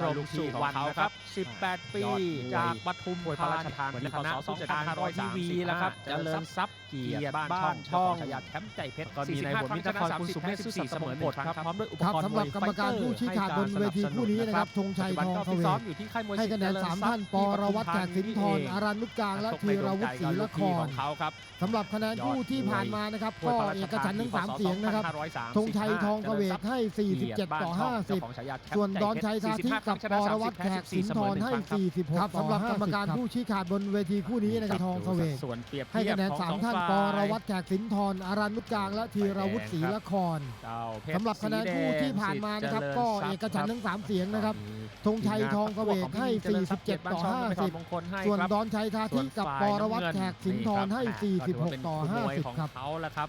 ก็ลูกพี่ของเขครับ 18 ปี จากปทุมธานีหัวหน้าคณะผู้จัดการร้อยทีวีแล้วครับเจริญทรัพย์เกียรติบ้านช่องชายาแชมป์ใจเพชรก็มีในบทวมิตรครคุณสุเมธ14 เสมอหมดครับพร้อมด้วยอุปกรณ์สำหรับกรรมการผู้ชี้ขาดบนเวทีผู้นี้นะครับธงชัยทองเสวให้คะแนนสามท่านปรวัตจากสินทรอรันลุกกลางและธีรวุฒิศรีละครสำหรับคะแนนผู้ที่ผ่านมานะครับก็เอกฉันทั้ง3เสียงนะครับธงชัยทองเววให้ 47 ต่อ 50 ส่วนดอนชัยชาที่ครักับบชนปรวัต30แขกสินทรให้ครั้งบครั46บต่อสำหรับกรรมการผู้ชี้ขาดบนเวทีคู่นี้นะครับทองเสวีให้คะแนนสามท่านฝ่ปรวัตรแขกสินทรอารันมุกกลางและธีรวุฒิศรีละครสำหรับคะแนนคู่ที่ผ่านมานะครับ ก็เอกฉันท์ทั้งสามเสียงนะครับ ธงชัยทองเสวกให้ 47 ต่อ 50 ส่วนดอนชัยทาธิกับปรวัตรแขกสินทรให้ 46 ต่อ 50 ครับ เขาละครับ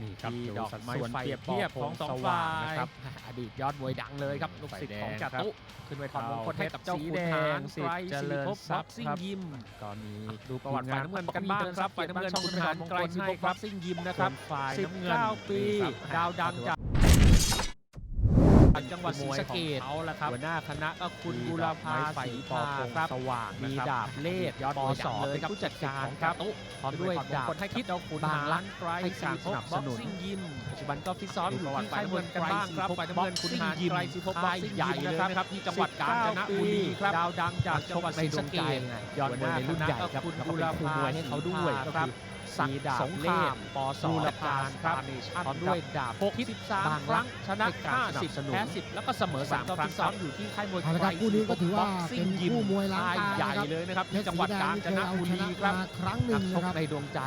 นี่ครับดอกไม้ไฟเทียบของสองฝ่ายนะครับอดีตยอดมวยดังเลยครับลูกศิษย์ของจัตุขึ้นไปถอดมงคลให้กับเจ้าขุนทางไกรศิริภพบ็ซิ่งยิมก็มีดูประวัติฝ่ายน้ำเงินกันบ้างครับฝ่ายน้ำเงินขุนทางไกรศิริภบซิ่งยิมนะครับฝ่ายน้ำเงินปี ดาวดังจาก จังหวัดศรีสะเกษเขาละครับหัวหน้าคณะก็คุณบุรพาศรีปอพงสว่างมีดาบเล่ยอดปอสองเป็นผู้จัดการครับพร้อมด้วยดาบให้คิดเอาคุณบางล้านไกรสีพบบ็อกซิ่งยิมปัจจุบันก็ฟิตซ้อมอยู่ที่ค่ายมวยกันบ้างครับไปนำเงินคุณนานไกรสีพบบ็อใหญ่เลยนะครับที่จังหวัดกาญจนบุรีครับดาวดังจากจังหวัดศรีสะเกษยอดมวยในรุ่นใหญ่ครับคุณบุรพาให้เขาด้วยครับ ศักดิ์สงครามปอสองการครับพร้อมด้วยดาบ63 ครั้ง ชนะ50สนุนแพ้10แล้วก็เสมอ 3 ครั้งซ้อนอยู่ที่ค่ายมวยไทยคู่นี้ก็ถือว่าเป็นคู่มวยล้างตาใหญ่เลยนะครับที่จังหวัดกาญจนบุรีครับครั้งหนึ่งชกในดวงใจ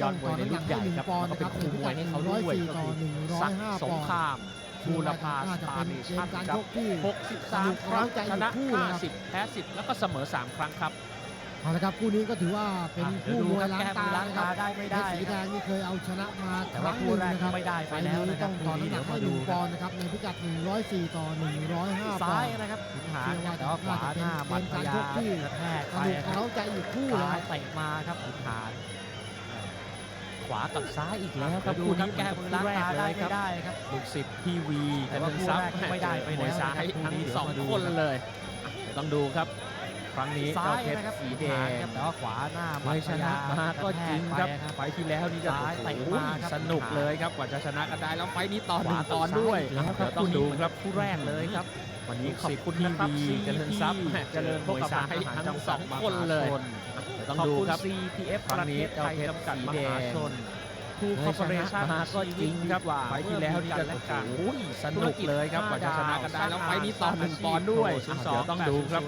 ยอดมวยในรุ่นใหญ่ครับก็เป็นคู่มวยให้เขาด้วยก็คือศักดิ์สงครามบูรพาสตาร์เนชั่นครับ63 ครั้งชนะ50แพ้10แล้วก็เสมอ 3 ครั้งครับ เอาละครับคู่นี้ก็ถือว่าเป็นคู่มวยล้างตานะครับได้ไม่ได้สีแดงนี่เคยเอาชนะมาแต่ว่าคู่แรกไม่ได้ไปแล้วนะครับต้องต่อน้ำหนักให้ดูบปอนนะครับในพิกัด 104 ต่อ 105ซ้ายนะครับขุนหาเแต่ว่าขวาหน้าบัตรยาที่แทกไปเขาใจอีกคู่แลยเตะมาครับขุนหารขวากับซ้ายอีกแล้วครับดูนี้แก้มล้างตาได้ไม่ได้ครับลูกศิษย์พีวีแต่ว่าคู่แรกไม่ได้ไปแล้วซ้ายทั้งสองคนเลยต้องดูครับ ครั้งนี้ซ้ายเจ้เพชนะครับสีแดงแต่ว่าขวาหน้าไม่ชนะมาก็จริงครับไฟที่แล้วนี่จะซ้าตะโอ้โมาครับ สนุกเลยครับกว่าจะชนะกันได้แล้วไฟนี้ตอนหนึ่งตอนด้วยเะครับต้องดูครับ คู่แรกเลยครับ วันนี้ขอบคุณนะครับซีเจริญทรัพย์เจริญพกษาให้ทั้งสองคนเลยต้องดูครับ CPF คปรั้ระเทศไทยเจำกัดสีมดง หาชน คูคอร์ปอเรชั่นมาก็จริงครับว่าไปที่แล้วนี่ก็โอ้ยสนุกเลยครับกว่าจะชนะกันได้แล้วไปนี้ต่อหนึ่งปอนด์ด้วยเดี๋ยวต้องดูครับ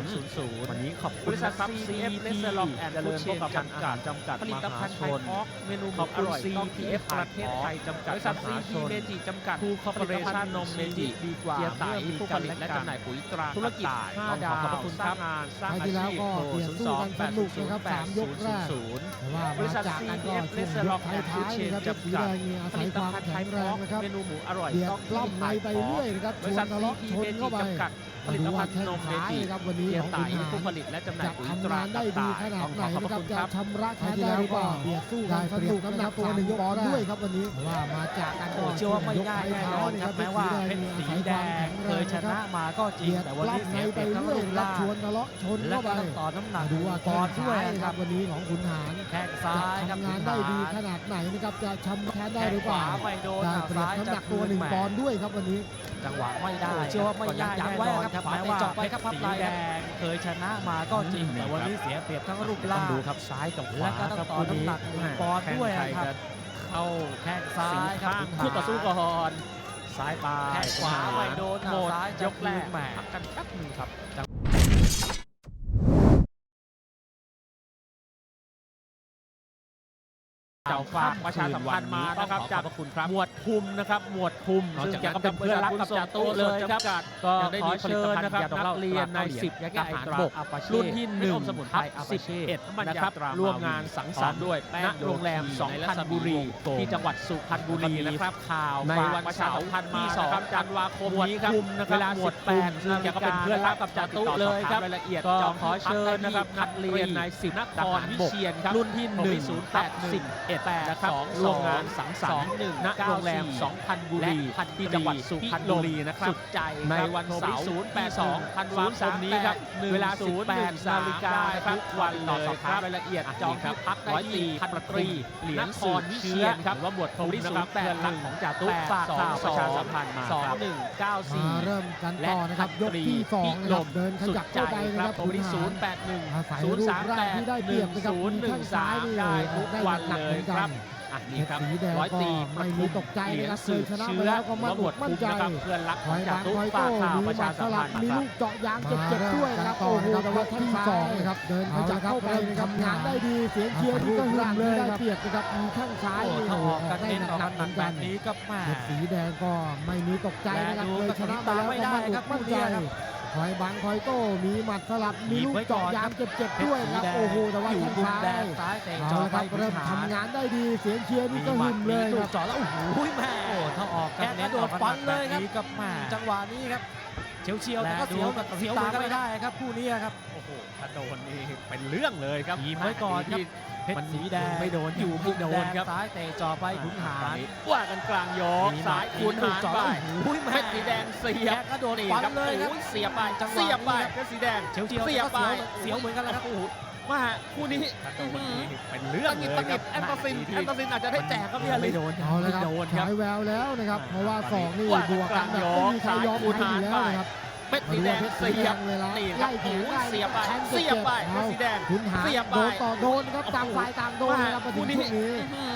8000วันนี้ขอบคุณบริษัทซีบ CF เลสเตอร์ล็อกแอนด์เลเชนพจำกัดจำกัดผลิตภัณฑ์ไทยพอกเมนูขอบคุณ CPF ประเทศไทยจำกัดบริษัทซี CP เมจิจำกัดคูคอร์ปอเรชั่นนมเมจิดีกว่าเกียร์ไต่ผู้ผลิตและจำหน่ายปุ๋ยตราธุรกิจ5ดาวขอบคุณครับสร้างอาชีพโทร02 8 0 8 0 0 0บริษัท CF เลสเตอร์ล็อกท้ายนะครับจับสีแดงนี่อาศัยความแข็งแรงนะครับเมนูหมูอร่อยเบียดล่อมในไปเรื่อยนะครับชนทะเลาะชนเข้าไปผลิตภัณฑ์นมเบจีครับวันนี้ของคุณหานผู้ผลิตและจำหน่ายปุ๋ยตราได้ดีขนาดไหนนะครับจะชำระแค้นได้หรือเปล่าเบียดสู้กันสนุกน้ำหนักตัวหนึ่งยอนด์ด้วยครับวันนี้ว่ามาจากการโอ้เชื่อว่าไม่ง่ายแน่นอนครับแม้ว่าเป็นสีแดงเคยชนะมาก็จริงแต่วันนี้เสียไปทั้งลูกล่าชวนทะเลาะชนแล้วก็ต่อน้ำหนักดูว่าปอนด์ด้วยครับวันนี้ของคุณหานแข้งซ้ายทำงานได้ดีขนาดไหนนะครับจะชำแทนได้หรือเปล่าไม่โดนได้เปรียบน้ำหนักตัวหนึ่งปอนด้วยครับวันนี้ จังหวะไม่ได้เชื่อว่าไม่ได้ยังไว้ครับขวาไปจบไปครับพับลายแดงเคยชนะมาก็จริง แต่วันนี้เสียเปรียบทั้งรูปร่างดูครับซ้ายกับขวาแล้วก็ต้องต่อน้ำหนักปอนด์ด้วยครับเข้าแข้งซ้ายครับคู่ต่อสู้ก่อนซ้ายปลายขวาไม่โดนหมดยกแรกแหมกันแป๊บนึงครับ เจ้ากความประชาสัมพันธ์มานะครับจากคุณครับหมวดคุมนะครับหมวดคุมซึ่งจะเป็นเพื่อนรักกับจ่าตู้เลยครับก็ขอเชิญนะครับนักเรียนในสิบทหารบกรุ่นที่หนึ่งสมุนไพรสิบเอ็ดนะครับร่วมงานสังสรรค์ด้วยณโรงแรมสองพันบุรีที่จังหวัดสุพรรณบุรีนะครับข่าวในวันะชาร์พันมาสองธันวาคมนี้ครับเวลาหมวแปดซึ่งจะเป็นเพื่อนรักกับจ่าตู้เลยครับรายละเอียดก็ขอเชิญนะครับนักเรียนในสิบทหารบกรุ่นที่หนึ่งศูนย์แปดสิบเอ็ด8นะครับร่งานสังสรรค์ณโรงแรม 2,000 บุรีที่จังหวัดสุพรรณบุรีนะครับสุดใจในวันเสาร์082พันวาคมนี้ครับเวลา 18นาฬิกาครับวันต่อสอบถามรายละเอียดจองที่พักได้ที่พันตรีเหรียญคอนวิเชียนครับว่าหมวดพรมนะครับแปดหลังของจ่าตุ๊กฝากข่าวประชาสัมพันธ์มา2194เริ่มกันต่อนะครับยกที่2นะครับเดินขยับเข้าไปนะครับโทรที่081 038 1 013ได้ทุกวันเลยอนกัครันบอะนี่ครับเพชรสีแดงร้อยตีก็ไม่มีตกใจนะครับเคยชนะไปแล้วก็มั่นอกมั่นใจนะครับเพื่อนรักคของอยจ่าบางตุ๊กคอยฝาโต้กข่าวมีประหมัชาดสสัมลัพับนธ์มีมาครัลูบกเจาะยางเจ็บๆด้วยนะครับโอ้โหแต่ว่าที่สองนะครับเดินขยับเข้าไปนะครับงานได้ดีเสียงเชียร์ที่ก็หึ่มเลยได้เปรียบนะครับมีแข้งซ้ายโอ้นี่ถ้าโอ้อโหอกกันได้เน้นออกหนักักนๆเหหนัมืกอนกันแบบนี้ก็แม่เพชรสีแดงก็ไม่มีตกใจนะครับเคยชนะไปแล้วก็มั่นอกมั่นใจ คอยบังคอยโต้มีหมัดสลับมีลูกเจาะยางเจ็บๆด้วยครับโอ้โหแต่ว่าอยู่แข้งมุมซ้าแดยงซ้ายเตะเอาจ่อละคไปรับเริ่มทำงานได้ดีเสียงเชียร์นี่ก็หึ่มเลยลูครักบจ่อแล้วโอ้โหแม่โอ้ถ้าออกกันเน้นออกกันหนักแบบนี้ก็แม่จังหวะนี้ครับ เฉียวเฉียวแต่ก็เสียวกับเสียวเหมือนกันไม่ได้ครับคู่นี้ครับโอ้โหถ้าโดนนี่เป็นเรื่องเลยครับทีมไว้ก่อนครับเพชรสีแดงไม่โดนอยู่ไม่โดนครับซ้ายเตะจ่อไปขุนหารว่ากันกลางยกสายขุนหารไปโอ้ยเพแม่ชรสีแดงเสียบกระโดดนี่ฟันครับเลยครับโอ้เสียบไปจังหวะเสียบไปนี้ครับเพชรสีแดงเฉียวเฉียวเสียบไปเสียวเหมือนกันแล้วครับโอ้โห ว่าคู่นี้เป็นเรื่องเลยครับแอนตาซินแอนตาซินอาจจะได้แจกครับพี่อลิไม่โดนเอาละครับโดนครับฉายแววแล้วนะครับ เพราะว่าสองนี่บวกกันแบบไม่มีใครยอมใครอยู่แล้วนะครับเพชรสีแดงเสียบเวลานี่ครับไล่แขนโอ้ได้เสียบไปแทงเสียบไปเพชรเอาสีแดงขุนหารเสียบไปโดนต่อโดนครับต่างฝ่ายต่างโดนนะครับมาถึงช่วงนี้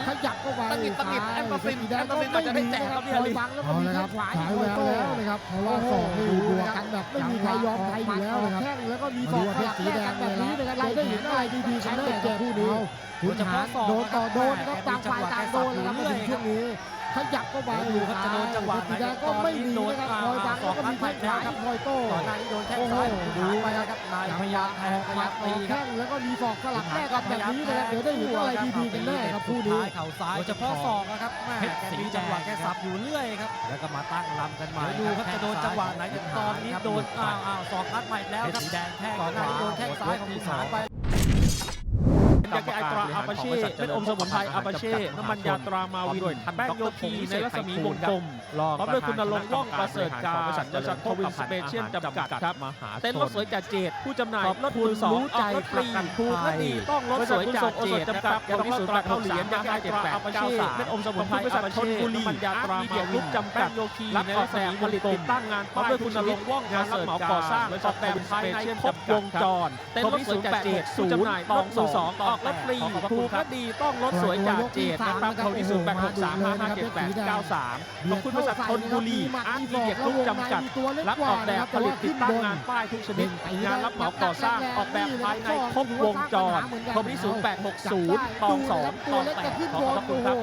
ขยับเข้าไปตังหิดตังหิดซ้ายแอนตาซินสีแดงแอนก็ตาซินอาจจะได้ไม่แจมีกนะคครัรับบพี่อลิบังแล้วก็มีแข้งขวาฉายแววแล้วนะครับเพราะว่าสองนี่บวกกันแบบไม่มีใครยอมใครอยู่แล้วนะครับแข้งแล้วก็มีสองสลับสีแดงแบบนี้นะครับเราได้เห็นอะไรดีๆกันแน่เจ็บคู่นี้ขุนหารโดนต่อโดนครับต่างฝ่ายต่างโดนนะครับมาถึงช่วงนี้ ขยับเข้าไปดูครับจะโดนจังหวะไหนสีแดงก็ไม่มีนะครับคอยบังแล้วก็มีแข้งขวาที่คอยโต้ก่อนหน้านี้โดนแข้งซ้ายขุนหารไปนะครับนายพยายามแทงพยายามตีครัแข้บงแล้วก็มีศอกสลับแลกกันแบบนี้นะครับเดี๋ยวได้เห็นอะไรดีๆกันแน่ครับคู่นี้เข่าซ้ายโดยเฉพาะศอกนะครับแม่แกมีจังหวะแกสับอยู่เรื่อยครับแล้วก็มาตั้งลำกันใหม่ดูครับจะโดนจังหวะไหนแต่ตอนนี้โดนอ้าวอ้าวศอกนัดใหม่แล้วครับสีแดงแข้งก่อนหน้านี้โดนแข้งซ้ายของขุนหารไป ยาแก้ไอตราอาปาเช่เป็นอมสมุนไพรอาปาเช่น้ำมันยาตรามาวินแป้งโยคีในรัศมีวงกลมพร้อมด้วยคุณนรงค์ว่องประเสริฐการบริษัทจำกัดทวินสเปเชียลจำกัดครับเต้นรถสวยจ่าเจดผู้จำหน่ายรถคุณสองใจฟรีถูกและดีต้องรถสวยจ่าเจดนะครับอย่าต้องรถตราเข้าเหรียญยาแก้ไอตราอาปาเช่เป็นอมสมุนไพรอาปาเช่น้ำมันยาตรามาวินจำกัดโยคีในรัศมีผลิตติดตั้งงานพร้อมด้วยคุณนรงค์ว่องงานรับเหมาก่อสร้างบริษัทแบบภายในครบวงจรเต้นรถสวยจ่าเจดผู้จำหน่ายตองมือสองออกรถฟรีถูกและดีต้องรถสวยจ่าเจดนะครับโทรที่ศูนย์แปดหกสามห้าห้าเจ็ดแปดเก้าสามขอบคุณบริษัททนบุรีอาร์ตอีเดียกรุ๊ปจำกัด รับออกแบบผลิตติดตั้งงานป้ายทุกชนิด งานรับเหมาก่อสร้างออกแบบภายในครบวงจรโทรที่0860ตอง2ตอง8ขอขอบคุณครับ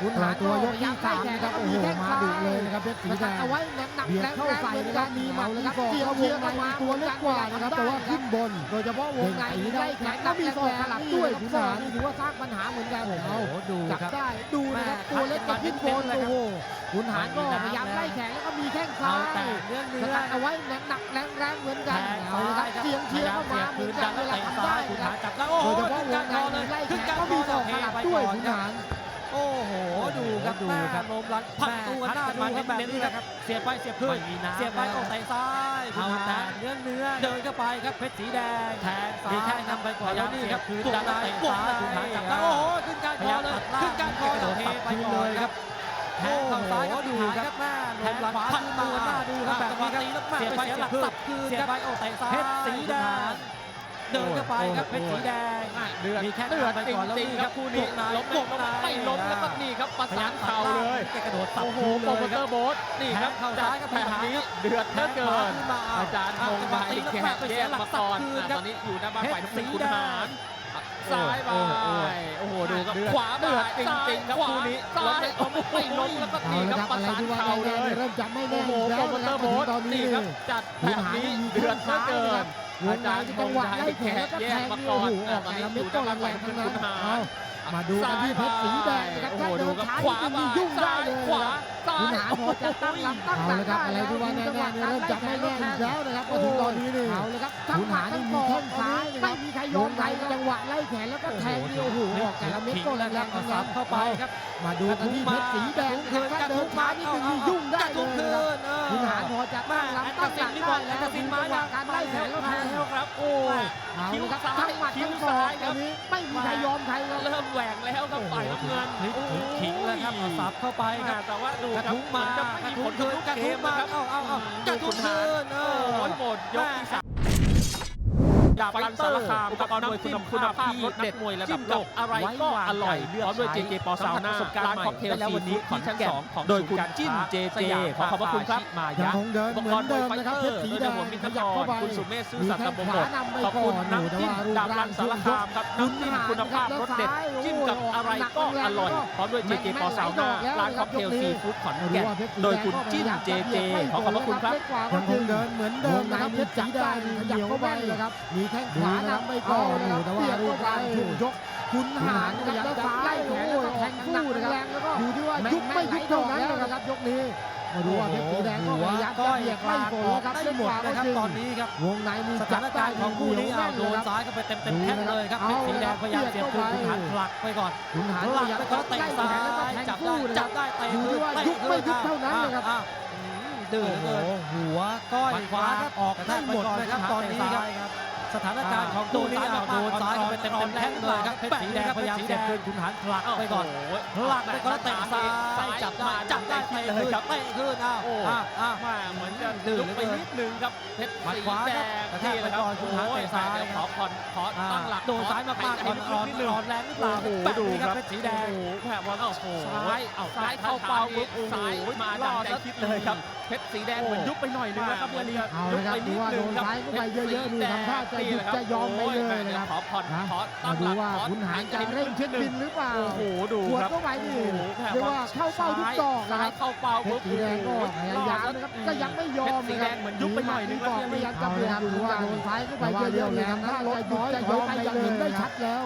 คุณหาตัวยกที่สามนะครับโอ้โหมาดุเลยนะครับเพชรสีแดงเอาไว้หนักๆเบียดแรงเข้าๆใส่เหมือนนะคกัรันบมีมีหหมัมัดดแล้วแล้วก็ก็เกี่ยวเกี่วยวงวงในในตัวเล็กกว่านะครับแต่ว่าขึ้นบน โดยเฉพาะวงในที่ได้แข็งและมีศอกสลับด้วยคุณหารนี่ถือว่าสร้างปัญหาเหมือนกันโอ้โหเอาดูจับครับได้ดูนะครับแม่ตัวเล็กกับขึ้นบนเลยครับโอ้โหคุณหารก็พยายามไล่แขนแล้วก็มีแข้งเอาซ้ายแต่เรื่องเนื้สอกัดเอาไว้หนักๆแรงๆเหมือนกันแทงเอาละครับซ้ายครับเสียงเชียร์เข้ามาเหมือนกันเวลาทำได้คุณนะคหารับรจับแล้วโอ้โหโดยเฉพาะขึ้นวกลางในคอเลยไล่ขึ้แขนนกลางก็คอมีศเลอยกสลับไปด้วยก่อนคุณครับหารโอ้โห ดูครับดูแม่ครับลมรัดผักตัวหน้าดูครับแบบนี้นะครับ เสียบไปเสียบขึ้นเสียบไปออกเตะซ้ายเอาแต่เนื้อเนื้อเดินเข้าไปครับเพชรสีแดงแทงซ้ายมีแข้งนำไปก่อนแล้วนี่ครับคือดันเตะซ้ายคุณหาจับแล้วโอ้โหขึ้นกลางคอเลยขึ้นกลางคอเลยเทไปก่อนครับแทงเข้าซ้ายครับดูครับแม่ลมรัดผักตัวหน้าดูครับแบบนี้ครับเสียบไปเสียบสับคืนครับออกเตะซ้ายเพชรสีแดง เดินเข้าไปครับเพชรสีแดงเดือดมีแข้งเดือดนำไปจก่อนแล้วริงนี่ๆคครัรับบคู่นี้วงในล้มวงในไม่ล้มแล้วก็นี่ครับประพยาสายานมเข่าเลยแกกระโดดสับโอ้โหคืนโปรเลโมยเตคอรับร์โบ๊ทนี่ครับแทงเข้าจัซ้าดยครับแบบนี้เดือดเหลือเกินอาจารย์พงษ์ไทยแขกแยกมาก่อนอะตอนนี้อยู่หน้าบ้านฝ่ายทุกคุณหาร ซ้ายไปโอ้โหดูครับขวาเดือดจริงๆครับคู่นี้ล้มไม่ล้มไม่ล้มแล้วก็เอานี่ละคครัรับบประอะไรสานที่ว่าเข่าแน่เลยๆเริ่มจับไม่โอ้แน่ มาดูกันที่เพชรสีแดงนะครับถ้าเดินช้าขวามียุ่งได้ายขวาคุาหมอจะตั้งลำตั้งหลักได้อะไรที่ว่าแน่ๆเริ่มจะไม่แน่แล้วนะครับมาถึงตอนนี้นี่เอาเลยครับตั้งวานี่มีแข้งซ้ายไม่มีใครยอใครจังหวะไล่แขนแล้วก็แทงเดียวหูแต่ละเม็ดก็แรงๆทั้งนั้เข้าไปครับมาดูกันที่เพชรสีแดงนะครับเดินช้านี จากบ้านหลังต้นหลังได้แล้วตัดสินมาจากการไล่แขนแล้วแทงแล้วครับ โอ้คิ้วซ้ายคิ้วซ้ายครับไม่มีใครยอมใครครัเริ่มแหวงแล้วครับฝ่ายน้ำเงินทิ้งแล้วครับสับเข้าไปครับแต่ว่าดูกระทุ้งมากระทุ้งเกินกระทุ้งมาเอาเอาเอากระทุ้งเกินโอ้ยหมดยกที่สาม ดาบไฟเตอร์อุปกรณ์มวยคุณภาพรสเด็ดมวยระดับโลกอะไรก็อร่อยเลือกด้วยเจเจปอซาวน่าร้านค็อกเทลซีนี้ที่ชั้นสองของโดยคุณจิ้นเจเจขอขอบพระคุณครับมายังคงเดินเหมไอเตอมนะครัเพชรสีแดงขยับเข้าไปคุณสุเมธซื่อสัตย์ตะบงหดขอบคุณน้ำจิ้มดาบรันสารคามครับน้ำจิ้มคุณภาพรสเด็ดจิ้มกับอะไรก็อร่อยพร้อมด้วยเจเจปอซาวน่าร้านค็อกเทลซีฟู้ดขอนแก่นโดยคุณจิ้นเจเจขอขอบพระคุณครับยังคงเดินเหมือนเดิมนะครับเพชรสีแดงขยับเข้าไปนะครับมีแข้งขวานำไปก่อนนะครับเบียดเข้าไปถูกยกขุนหารนะครับแล้วซ้ายโอ้ยแทงคู่นะครับอยู่ที่ว่ายุบไม่ยุบเท่านั้นนะครับยกนี้มาดูว่าเพชรสีแดงก็พยายามจะเบียดไม่โกนครับได้หมดนะครับตอนนี้ครับวงในมีสถานการณ์ของคู่นี้เอาโดนซ้ายเข้ไปเต็มเต็มแข้งเลยครับเพชรสีแดงพยายามเสียบคุนหารผลักไปก่อนขุนหารผลักไปก็เตะซ้ายจับได้จับได้เตะคืนเตะยุบไม่ยุบเท่านั้นนะครับดื้อเลยหัวก้อยขวาครับออกได้หมดนะครับตอนนี้ครับ สถานการณ์ของตัวนี้เาโดนซ้ายเข้าไปเต็มแข้งเลยครับเพชรสีแดงพยายามเจ็บคืนขุนหารผลักไปก่อนผลักไปก่อนเตะซ้ายจับได้จับได้เตะเลยครับเตะขึ้นอ้าวอ้าวมาเหมือนจะลุกไปนิดนึงครับเพชรสีแดงที่นะครับขุนหานเตะซ้ายขอผ่อนขอตั้งหลักโดนซ้ายมากๆอ่อนอ่อนอ่อนแรงหรือเปล่าแบบนี้ครับเพชรสีแดงแผลบอลเอ้าซ้ายเอาซ้ายเข้าเป้าปุ๊บซ้ายมาดังใจคิดเลยครับเพชรสีแดงเหมือนยุบไปหน่อยนึงนะครับเบอร์ลียุบไปนิดนึงครับเพชรสีแดงไม่จะยอมไปเลยนะครับขอผ่อนขอตั้งหลัว่าขุนหางจะเร่งเช็ดบินหรือเปล่า โอ้โห ดูครับเข้าไปนี่เรียกว่าเข้าเป้าทุกดอกนะครับเข้าเป้าเพชรแดงก็พยายามนะครับก็ยังไม่ยอมนะครับเหมือนยุบไปหน่อยนึงแล้วพยายามจะเปลี่ยนดูว่าโดนท้ายเข้าไปเยอะๆเะยนะรถน้อยจะยอมไปเลยได้ชัดแล้ว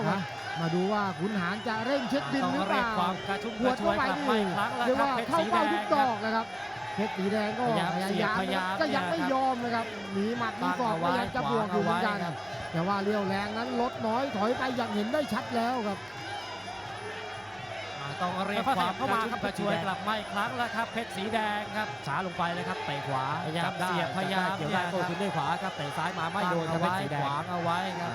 มาดูว่าขุนหารจะเร่งเช็ดบินหรือเปล่าต้อเรีวามกระชุ่มระวยกลัาเข้าเป้าทุกดอกนะครับ เพชรสีแดงก็พยายามก็ยังไม่ยอมนะครับหนีหมัดหมีศอกพยายามจะบวกอยู่เหมือนกัน แต่ว่าเลี้ยวแรงนั้นลดน้อยถอยไปอย่างเห็นได้ชัดแล้วครับต้องเรียกความเข้ามาครับกระชวยกลับมาอีกครั้งแล้วครับเพชรสีแดงครับช้าลงไปเลยครับเตะขวาพยายามเสียบพยายามเกี่ยวได้โต้ขึ้นด้วยขวาครับเตะซ้ายมาไม่โดนเพชรสีแดงขวางเอาไว้ครับ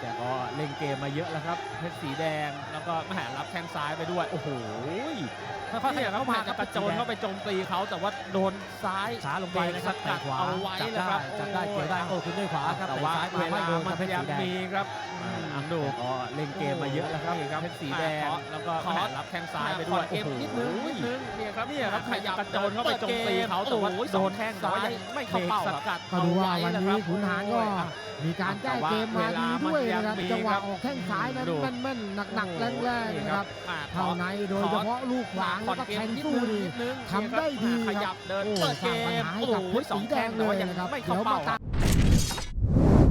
แต่ก็เล่นเกมมาเยอะแล้วครับเพชรสีแดงแล้วก็แหมรับแข้งซ้ายไปด้วย โอ้โหค่อยๆขยับเข้ามาครักระโจนเข้าไปโจมตีเขาแต่ว่าโดนซ้ายช้าลงไปนะครับแต่ขวาเอาไว้นะครับจับได้เกี่ยวได้โอ้ขึ้นด้วยขวาครับแต่ว่าเวลามันยังมีครับอังโดก็เล่นเกมมาเยอะแล้วครับเพชรสีแดงแล้วก็รับแข้งซ้ายไปด้วยเกมนิดนึงนิดนึงเนี่ยครับเนี่ยครับขยับกระโจนเข้าไปโจมตีเขาแต่ว่าโดนแข้งซ้ายไม่เข้าเป้าครัดเอาไว้าวันนี้ขุนหางก็มีการแก้เกมมาดีด้วด้วยนะครับจังหวะออกแข้งซ้ายนั้นแม่นๆหนักๆแรงๆนะครับเข้าในโดยเฉพาะลูกขวางแล้วก็แทงสู้ดีทำได้ดีขยับเดินเตางปัญอ้กับเพชรสีแดงเลยนะครับเดี๋ยวมาตา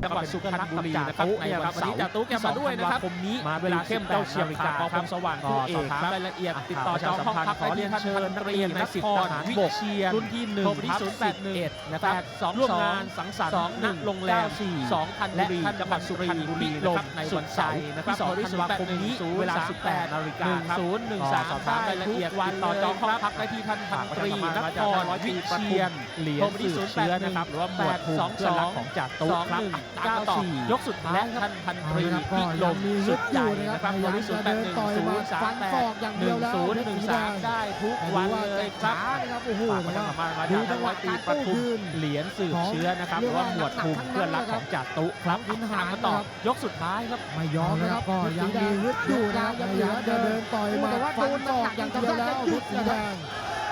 จังหวัดสุพรรณบุรีนะครับในวันเสาร์จ่ตุ๊กมาด้วยนะครับมีาเวลาเข้มเต้าเชียงคามสว่างคู่เอกครับรายละเอียดติดต่อจองห้องพักได้รียนเชิญนักเรียนนักสิบทาวิเชียนรุ่นที่หนึ่งครับศูนย์แปดหนึ่งนะครับสองร่วมงานสังสรรค์ณโรงแรมสองพันบุรีจังหวัดสุพรรณบุรีละครับในวันเสาร์นะครับสองธันวาคมนี้เวลา 18นาฬิกาครับศูนย์หนึ่งสามได้ละเอียดวันต่อจองห้องพักได้ที่ท่านพันตรีนครวิเชียนเหรียญสืบเชื้อนะครับหรือว่าหมวดภูมิเพื่อนรักของจ่าตุ๊กครับเก้ต่อยกสุดท้ายและท่านพันตรีพิลมสุดใหญ่นะครับบริสุทธิ์แบบหนึ่งศูนย์สามแปดหนึ่งศูนย์หนึ่งสามได้ทุกวันเลยครับโอ้โหมาจากมาดากทางวัดตีปทุมเหรียญสืบเชื้อนะครับหรือว่าหมวดภูมิเพื่อนรักของจัตุครับอินหางต่อยกสุดท้ายครับไม่ยอมนะครับยังมีฮึดอยู่นะยังเหลือเดินต่อยมาฟันตอกอย่างเดียวแล้วยุดสีแดง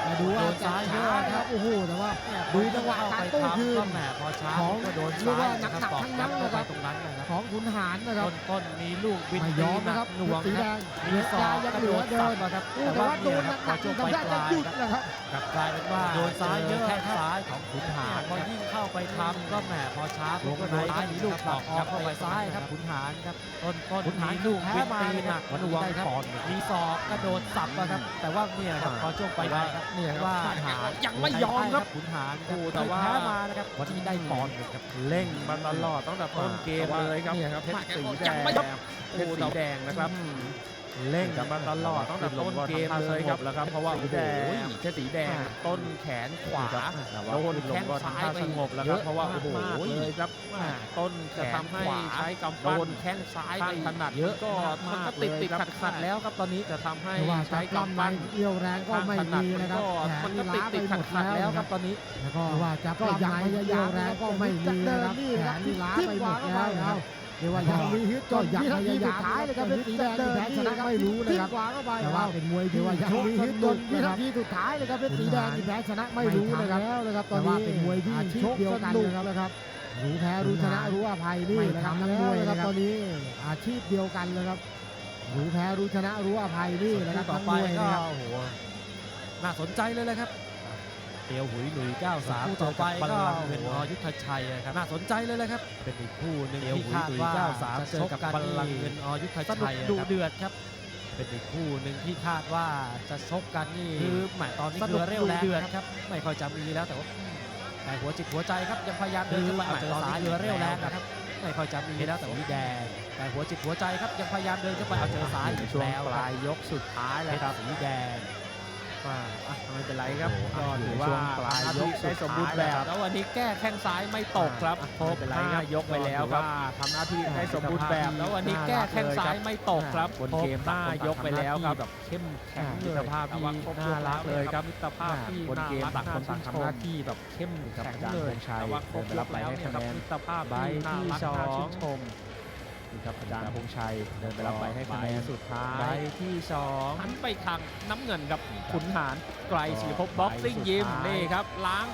มาดูว่ายเยอะครับโอ้โหแต่ว่าดูจังหวะการโต้คืนของเรียกว่าหนักๆทั้งนั้นนะครับของขุนหารนะครับต้นมีลูกวินย้อมนะครับหน่วงนะมีศอกยังเหลือเดินนะครับแต่ว่าโดนหนักๆจนได้จะหยุดนะครับกลับกลายเป็นว่าโดนซ้ายเยอะแค่ซ้ายของขุนหารพอยิ่งเข้าไปทำก็แหมพอช้าลงในซ้าลูกออกออกเข้าไปซ้ายครับขุนหารครับต้นต้นขุนหารลูกแพ้มาหนักหน่วงปอนมีศอกกระโดดสับนะครับแต่ว่าเนี่ยครับพอช่วงไปได้ครับนี่ยครับว่าขุนหารยังไม่ยอมครับขุนหารคโอ้รับแต่ว่าแพ้มานะครับวันนี้ได้ปอนด์หนึ่งครับเร่งมาตลอดตั้งแต่ต้นเกมเลยครับเนี่ยครับเพชรสีแดยังงไม่ยอมเพชรสีแดงนะครับ เร่งกันมาตลอดตั้งแต่ต้นเกมเลยครับแล้วครับ เพราะว่าโอ้โหเพชรสีแดงต้นแขนขวาโดนแข้งซ้ายไปสงบแล้วครับเพราะว่าโอ้โหเลยครับต้นแขนขวาใช้กำปั้นโดนแข้งซ้ายไปถนัดเยอะก็มันก็ติดติดขัดขัดแล้วครับตอนนี้จะทำให้เพราะว่าใช้กำกำปั้ปั้นนเรี่ยวแรงก็ไม่มีนะครับแขมันนนี่ก็ติดล้าไปติดหขัมดดขัดแล้แล้ววคครัรับบตอนนี้แล้วก็ว่าจะก็ยังพยายามแรงก็ไม่มีนะครับแขนนี่ล้าไปหมดแล้วนะครับ เรียกว่ายังมีฮึดก็ยังพยายามท้ายเลยครับเป็นสีแดงที่แพ้ชนะไม่รู้นะครับแต่ว่าเป็นมวยที่ว่ายังมีฮึดจนวินาทีสุดท้ายเลยครับเป็นสีแดงที่แพ้ชนะไม่รู้นะครับแล้วนะครับตอนนี้เป็นมวยที่ชกเดียวกันนะครับรู้แพ้รู้ชนะรู้อภัยนี่นะครับนักมวยนะครับตอนนี้อาชีพเดียวกันเลยครับรู้แพ้รู้ชนะรู้อภัยนี่นะครับต่อทั้งไปมวยก็นะครับโอ้โหน่าสนใจเลยแหละครับ เตียวหุยหลุย 93คู่ต่ต่ออไปไปก็ก็เงินอยุทธชัยนะครับน่าสนใจเลยแหละครับ เป็นอีกคู่หนึ่งเตียวที่หุยคาดหลุยว่า93จะเจชอกกับกันบัลลังก์นี่เงินอยุทธสนุชักยดุนะครับเดือดครับ เป็นอีกคู่หนึ่งที่คาดว่าจะชกกันนี่คือแหมตอนนี้สคืนุอกเร็วแรงดุเดือดนะครับไม่ค่อยจะมีแล้วแต่ว่าแต่หัวจิตหัวใจครับยังพยายามเดินขึ้นไปเอาเจอสายคือเร็วแรงนะครับไม่ค่อยจะมีแล้วแต่ว่าแดงแต่หัวจิตหัวใจครับยังพยายามเดินขึ้นไปเอาเจอสายในอีกช่วงแล้วปครัลาบยยกสุดท้ายเพแล้วชครัรบสีแดงอ่าอะ ไม่เป็นไรครับโอ้โหก็อะถืออยู่ว่าช่วงปลายยกได้สมบูรณ์แบบสุดท้ายแล้ววันนี้แก้แข้งซ้ายไม่ตกครับอะครบไม่เป็นไรห้าครับยกไปแล้วครับทำหน้าที่ได้สมบูรณ์แบบ แล้ววันนี้แก้แข้งซ้ายไม่ตกครับบนครบเกมห้ายกไปแล้วครับแบบเข้มแข็งมิตรภาพที่น่ารักเลยครับมิตรภาพที่บนเกมรัต่างคนต่างทำหน้าที่แบบเข้มครับแข็งอาจารย์เลยธงชัยแต่ว่าครบเดินไปรับไปให้คะแนนมิตรภาพใบที่น่ารักสอน่าชื่งนชม นี่ครับอาจารย์พงษ์ชัยเดินไปรับไปให้คะแนนสุดท้าใบยที่สองหันไปทางน้ำเงินครับขุนหารไกรศิริภพบ็อกซิ่งยิมนี่ครับล้าง